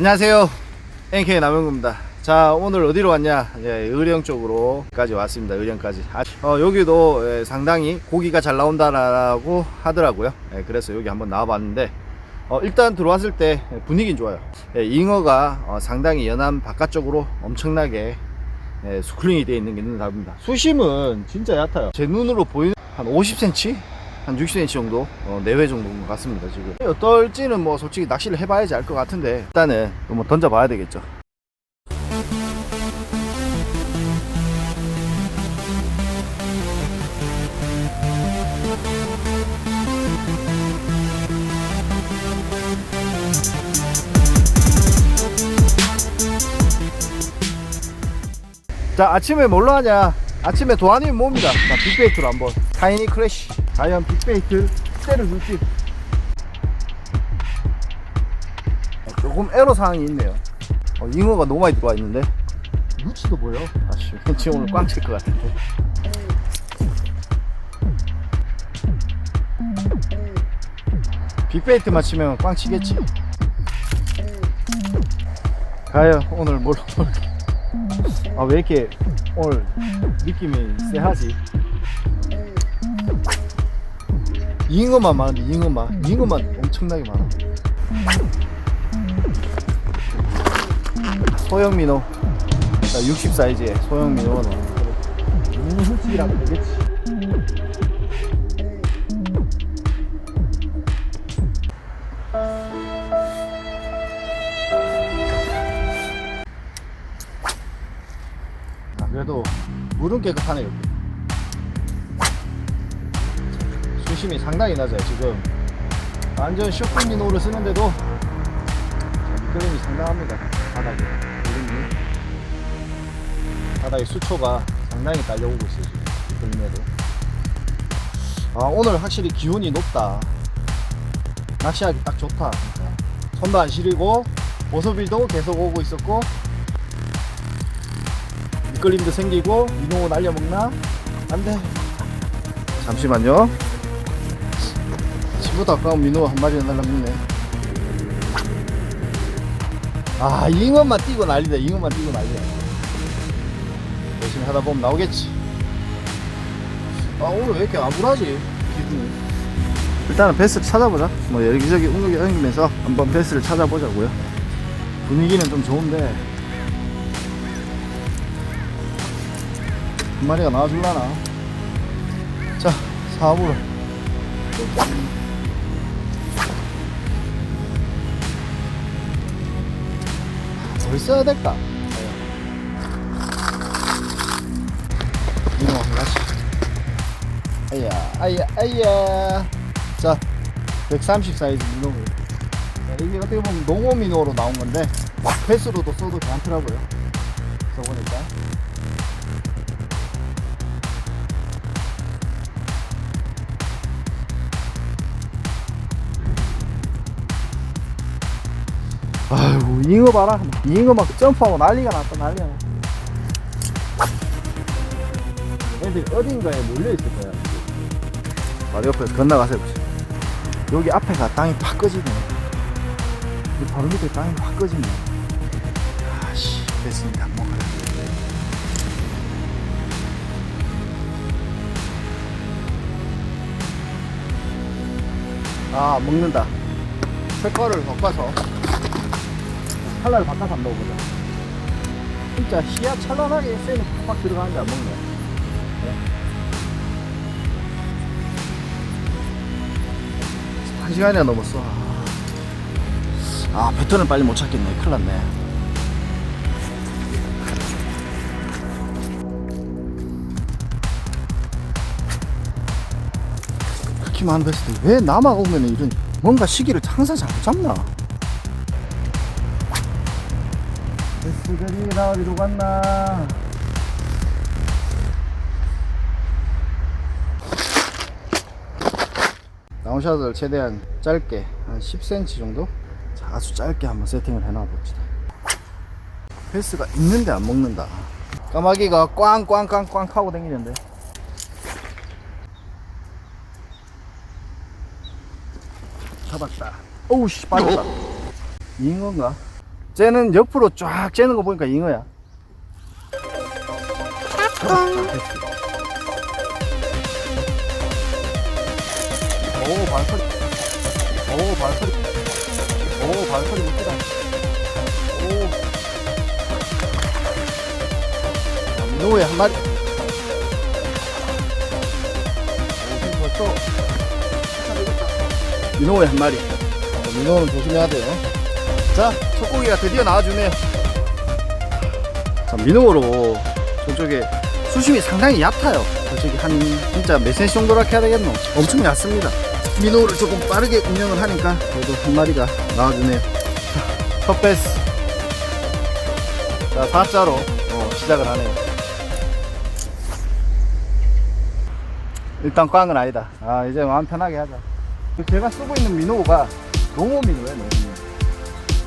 안녕하세요. NK 남영구입니다. 자, 오늘 어디로 왔냐? 예, 의령 쪽으로까지 왔습니다. 의령까지. 아, 어, 여기도 예, 상당히 고기가 잘 나온다라고 하더라고요. 예, 그래서 여기 한번 나와봤는데, 어, 일단 들어왔을 때 분위기는 좋아요. 예, 잉어가 어, 상당히 연안 바깥쪽으로 엄청나게 예, 스쿨링이 되어 있는 게 눈에 답니다. 수심은 진짜 얕아요. 제 눈으로 보이는 한 50cm? 한 60cm 정도? 어, 내외 정도인 것 같습니다 지금. 어떨지는 뭐 솔직히 낚시를 해봐야지 알 것 같은데 일단은 뭐 던져봐야 되겠죠. 자 아침에 뭘로 하냐? 아침에 도안이 뭡니다? 자 빅베이트로 한번. 타이니 크래쉬 과연 빅베이트 때를 줄지? 어, 조금 에러 사항이 있네요. 어, 잉어가 너무 많이 들어와 있는데. 루치도 보여 아씨 왠지 오늘 꽝 칠 것 같은데. 빅베이트만 치면 꽝 치겠지. 과연 오늘 뭘. 아왜 이렇게 오늘 느낌이 쎄하지? 잉어만 많은데 잉어만 잉어만 엄청나게 많아. 소형 민호. 자, 60 사이즈의 소형 민호는 음, 솔직이라면 되겠지. 아, 그래도 물은 깨끗하네 여기 수심이 상당히 낮아요 지금. 완전 쇼핑미노를 쓰는데도 미끄럼이 상당합니다 바닥에. 미끄럼이. 바닥에 수초가 상당히 딸려오고 있어요 지금 미끄럼에도. 아 오늘 확실히 기온이 높다. 낚시하기 딱 좋다. 진짜. 손도 안 시리고 모서비도 계속 오고 있었고 미끌림도 생기고 민호 날려먹나? 안돼. 잠시만요 치보다 아까운 민호 한 마리가 날라먹네. 아 잉어만 뛰고 난리다. 잉어만 뛰고 난리다 열심히 하다 보면 나오겠지. 아 오늘 왜 이렇게 암울하지? 기분이. 일단은 베스를 찾아보자. 뭐 여기저기 웅글게 다니면서 한번 베스를 찾아보자고요. 분위기는 좀 좋은데. 한 마리가 나와줄라나? 자 사업으로 뭘 써야 될까? 이놈 다시 아야 아야 아야. 자130 사이즈 민호 이게 어떻게 보면 농어 민호로 나온 건데 패스로도 써도 괜찮더라고요. 써보니까 아이고 잉어 봐라. 잉어 막 점프하고 난리가 났다 난리가 났다. 애들이 어딘가에 몰려있을 거야. 바로 옆에서 건너가세요 보세요. 여기 앞에가 땅이 팍 꺼지네. 이 바로 밑에 땅이 팍 꺼지네. 아씨 됐습니다. 먹어요 아 먹는다 색깔을 바꿔서 컬러를 바꿔서 한번 먹어보자. 진짜 시야 찬란하게 쌤이 팍팍 들어가는데 안 먹네. 네. 한 시간이나 넘었어. 아 패턴을 빨리 못 찾겠네. 큰일 났네. 그렇게 많은 베스트 왜 나만 오면 이런 뭔가 시기를 항상 잘못 잡나? 베스트가 어디로 갔나? 다운샷을 최대한 짧게 한 10cm 정도? 자, 아주 짧게 한번 세팅을 해놔 봅시다. 패스가 있는데 안 먹는다. 까마귀가 꽝꽝꽝꽝 하고 다니는데 잡았다 오우씨 빠졌다 잉어인가 쟤는 옆으로 쫙 째는 거 보니까 잉어야. 오 발소리. 오 발소리. 오 발소리 멋지다. 오. 자, 민호의 한 마리. 오, 힘 벌써. 민호의 한 마리. 자, 민호는 조심해야 돼요. 자, 첫 고기가 드디어 나와주네요. 자, 민호로 저쪽에 수심이 상당히 얕아요. 저쪽에 한 진짜 몇 센치 정도라 해야 되겠노? 엄청 얕습니다. 민호를 조금 빠르게 운영을 하니까 그래도 한 마리가 나와주네요. 자, 첫 베스. 자, 4자로 어, 시작을 하네요. 일단 꽝은 아니다. 아, 이제 마음 편하게 하자. 제가 쓰고 있는 민호가 농어 민호예요, 농어 민호.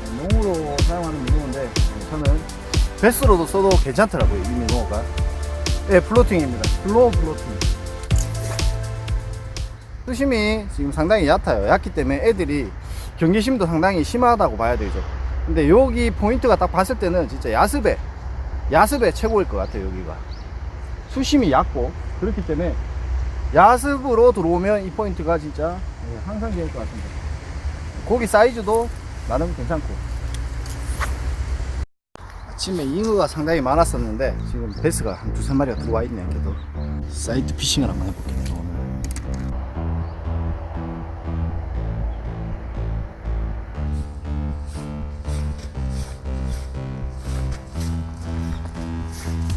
네, 농으로 사용하는 네, 저는 베스로도 써도 괜찮더라고요 이 민호가. 예 플로팅입니다. 플로어 플로팅. 수심이 지금 상당히 얕아요. 얕기 때문에 애들이 경계심도 상당히 심하다고 봐야 되죠. 근데 여기 포인트가 딱 봤을 때는 진짜 야습에 야습에 최고일 것 같아요 여기가. 수심이 얕고 그렇기 때문에 야습으로 들어오면 이 포인트가 진짜 예, 항상 좋을 것 같습니다. 고기 사이즈도 나름 괜찮고. 아침에 잉어가 상당히 많았었는데 지금 베스가 한 두세 마리가 들어와 있네요 그래도. 사이트 피싱을 한번 해볼게요 오늘.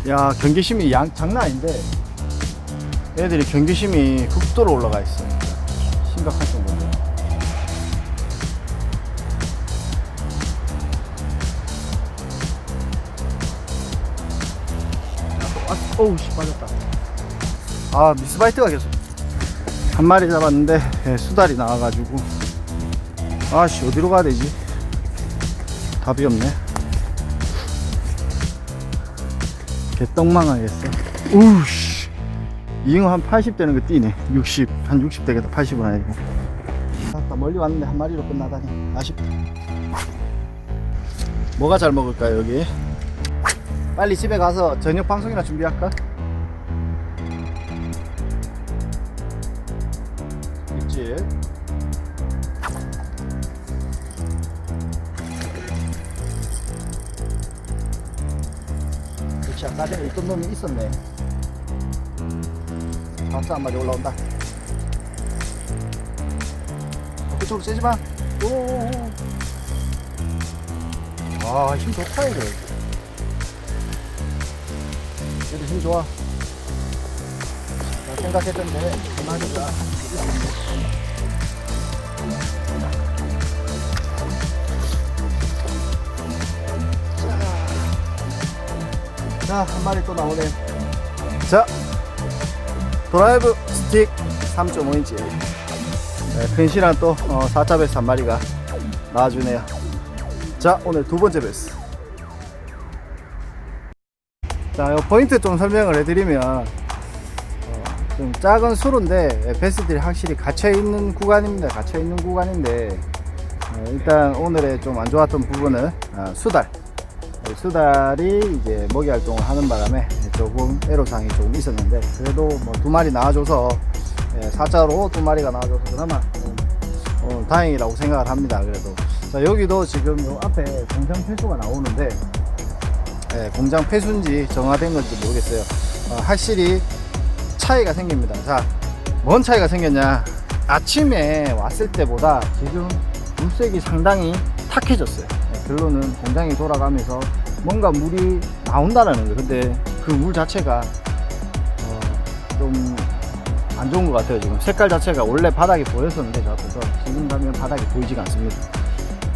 야 경계심이 양, 장난 아닌데. 애들이 경계심이 극도로 올라가 있어요 심각할 정도로 아, 어우 씨 빠졌다. 아 미스바이트가 계속 한 마리 잡았는데 예, 수달이 나와가지고. 아씨 어디로 가야 되지? 답이 없네. 개떡망하겠어 우씨 잉어 한 80 되는 거 뛰네 60 한 60 되겠다 80은 아니고 아따 멀리 왔는데 한 마리로 끝나다니 아쉽다 뭐가 잘 먹을까요 여기 빨리 집에 가서 저녁 방송이나 준비할까? 있지. 그렇지 아까 전에 있던 놈이 있었네. 박수 한 마리 올라온다. 어, 그쪽으로 째지 마. 오. 아, 힘 좋다 이거. 그래도 힘 좋아. 나 생각했던데 그만이가 자, 한 마리 또 나오네. 자, 드라이브 스틱 3.5인치. 네, 근실한 또 어, 4자 베스 한 마리가 나와주네요. 자, 오늘 두 번째 베스. 자, 요 포인트 좀 설명을 해드리면 어, 좀 작은 수로인데 베스들이 확실히 갇혀 있는 구간입니다. 갇혀 있는 구간인데 어, 일단 오늘의 좀 안 좋았던 부분은 어, 수달. 이 수달이 이제 먹이 활동을 하는 바람에 조금 애로사항이 조금 있었는데 그래도 뭐 두 마리 나와줘서 예, 사자로 두 마리가 나와줘서 그나마 좀, 어, 다행이라고 생각을 합니다. 그래도 자 여기도 지금 요 앞에 공장 폐수가 나오는데 예, 공장 폐수인지 정화된 건지 모르겠어요. 어, 확실히 차이가 생깁니다. 자, 뭔 차이가 생겼냐? 아침에 왔을 때보다 지금 물색이 상당히 탁해졌어요. 예, 결론은 공장이 돌아가면서 뭔가 물이 나온다는 거예요. 근데 그 물 자체가 어, 좀안 좋은 것 같아요. 지금 색깔 자체가 원래 바닥에 보였었는데 저 앞에서 지금 가면 바닥이 보이지가 않습니다.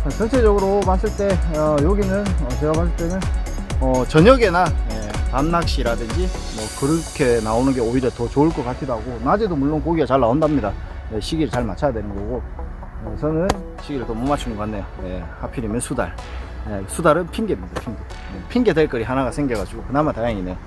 자, 전체적으로 봤을 때 어, 여기는 어, 제가 봤을 때는 어, 저녁에나 예, 밤낚시라든지 뭐 그렇게 나오는 게 오히려 더 좋을 것 같기도 하고 낮에도 물론 고기가 잘 나온답니다. 예, 시기를 잘 맞춰야 되는 거고 어, 저는 시기를 더 못 맞춘 것 같네요. 예, 하필이면 수달. 예, 수달은 핑계입니다. 핑계. 예, 핑계 될 거리 하나가 생겨가지고 그나마 다행이네요.